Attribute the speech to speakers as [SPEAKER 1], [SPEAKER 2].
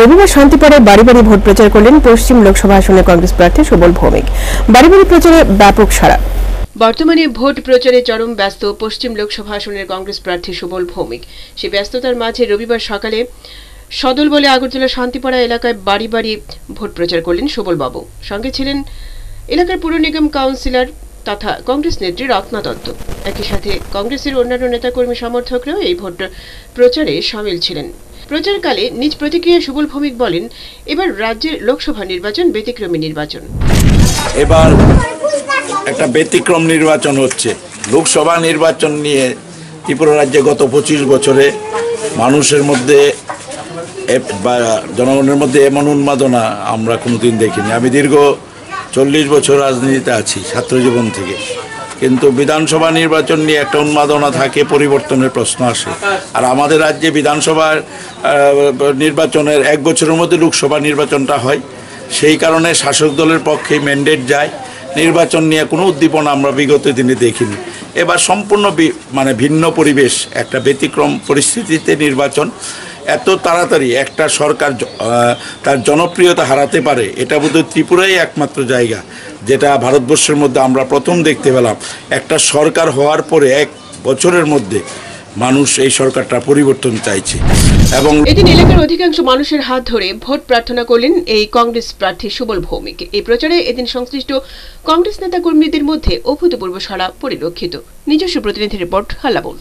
[SPEAKER 1] রবিবার শান্তিপাড়ায় বাড়ি বাড়ি ভোট প্রচার করলেন পশ্চিম লোকসভা আসনে কংগ্রেস প্রার্থী সুবল ভৌমিক। বাড়ি বাড়ি প্রচারে ব্যাপক সাড়া। বর্তমানে ভোট প্রচারে চরম ব্যস্ত পশ্চিম লোকসভা আসনের কংগ্রেস প্রার্থী সুবল ভৌমিক। সেই ব্যস্ততার মাঝে রবিবার সকালে সদল বলে আগরতলা শান্তিপাড়া এলাকায় বাড়ি বাড়ি ভোট প্রচার করলেন সুবল বাবু সঙ্গে ছিলেন এলাকার পুর নিগম কাউন্সিলর তথা কংগ্রেস নেত্রী রত্না দত্ত। একই সাথে কংগ্রেসের অন্যান্য নেতাকর্মী সমর্থকরাও এই ভোট প্রচারে সামিল ছিলেন। প্রচারকালে নিজ প্রতিক্রিয়া সুবল ভৌমিক বলেন, এবার রাজ্যের লোকসভা নির্বাচন ব্যতিক্রমী নির্বাচন।
[SPEAKER 2] এবার একটা ব্যতিক্রম নির্বাচন হচ্ছে। লোকসভা নির্বাচন নিয়ে ত্রিপুরা রাজ্যে গত পঁচিশ বছরে মানুষের মধ্যে বা জনগণের মধ্যে এমন উন্মাদনা আমরা কোনোদিন দেখিনি। আমি দীর্ঘ চল্লিশ বছর রাজনীতিতে আছি ছাত্রজীবন থেকে। কিন্তু বিধানসভা নির্বাচন নিয়ে একটা উন্মাদনা থাকে, পরিবর্তনের প্রশ্ন আসে। আর আমাদের রাজ্যে বিধানসভার নির্বাচনের এক বছরের মধ্যে লোকসভা নির্বাচনটা হয়। সেই কারণে শাসক দলের পক্ষে ম্যান্ডেট যায়। নির্বাচন নিয়ে কোনো উদ্দীপনা আমরা বিগত দিনে দেখিনি। এবার সম্পূর্ণ মানে ভিন্ন পরিবেশ, একটা ব্যতিক্রম পরিস্থিতিতে নির্বাচন এত তাড়াতাড়ি একটা সরকার তার জনপ্রিয়তা হারাতে পারে, এটা বোধহয় ত্রিপুরাই একমাত্র জায়গা। যেটা ভারতবর্ষের মধ্যে আমরা প্রথম দেখতে পেলাম। একটা সরকার হওয়ার পরে এক বছরের মধ্যে মানুষ এই সরকারটা পরিবর্তন চাইছে। এবং
[SPEAKER 1] এদিন এলাকার অধিকাংশ মানুষের হাত ধরে ভোট প্রার্থনা করলেন এই কংগ্রেস প্রার্থী সুবল ভৌমিক এই প্রচারে এদিন সংশ্লিষ্ট কংগ্রেস নেতা কর্মীদের মধ্যে অভূতপূর্ব সাড়া পরিলক্ষিত। নিজস্ব প্রতিনিধি রিপোর্ট হাল্লাবুল